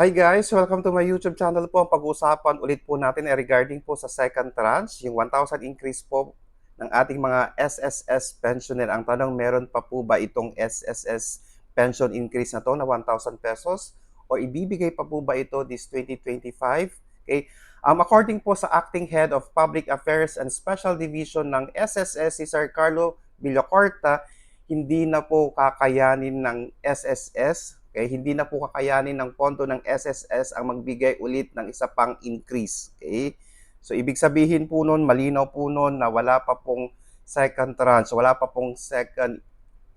Hi guys! Welcome to my YouTube channel po. Ang pag-uusapan ulit po natin ay regarding po sa second tranche, yung 1,000 increase po ng ating mga SSS pensioner. Ang tanong, meron pa po ba itong SSS pension increase na to na 1,000 pesos? O ibibigay pa po ba ito this 2025? Okay. Um, according po sa Acting Head of Public Affairs and Special Division ng SSS, si Sir Carlo Villacorta, hindi na po kakayanin ng SSS Okay, hindi na po kakayanin ng pondo ng SSS ang magbigay ulit ng isa pang increase. Okay? So ibig sabihin po noon, malinaw po noon na wala pa pong second tranche, wala pa pong second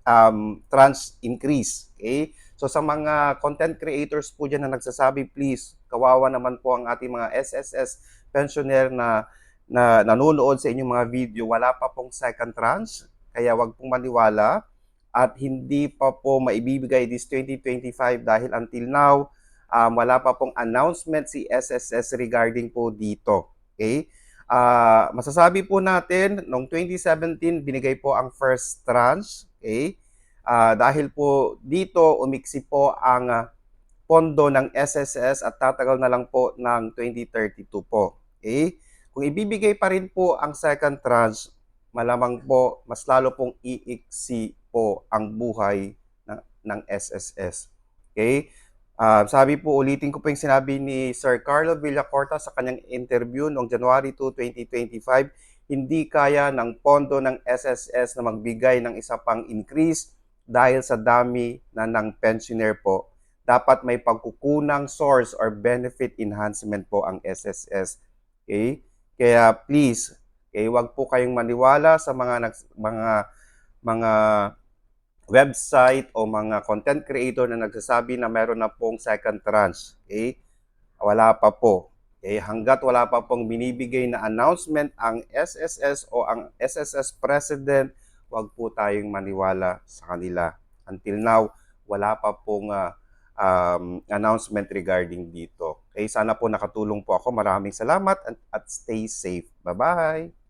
um, tranche increase. Okay? So sa mga content creators po dyan na nagsasabi, please, kawawa naman po ang ating mga SSS pensioner na na nanonood sa inyong mga video, wala pa pong second tranche, kaya wag pong maniwala at hindi pa po maibibigay this 2025 dahil until now, um, wala pa pong announcement si SSS regarding po dito. Okay? Uh, masasabi po natin, noong 2017, binigay po ang first tranche. Okay? Uh, dahil po dito, umiksi po ang uh, pondo ng SSS at tatagal na lang po ng 2032 po. Okay? Kung ibibigay pa rin po ang second tranche, malamang po mas lalo pong iiksi po ang buhay ng, ng SSS. Okay? Uh, sabi po, ulitin ko po yung sinabi ni Sir Carlo Villacorta sa kanyang interview noong January 2, 2025, hindi kaya ng pondo ng SSS na magbigay ng isa pang increase dahil sa dami na ng pensioner po. Dapat may pagkukunang source or benefit enhancement po ang SSS. Okay? Kaya please, okay, wag po kayong maniwala sa mga mga mga website o mga content creator na nagsasabi na meron na pong second tranche. Okay? Wala pa po. Okay? Hanggat wala pa pong binibigay na announcement ang SSS o ang SSS President, wag po tayong maniwala sa kanila. Until now, wala pa pong uh, um, announcement regarding dito. Okay, sana po nakatulong po ako. Maraming salamat at, at stay safe. Bye-bye!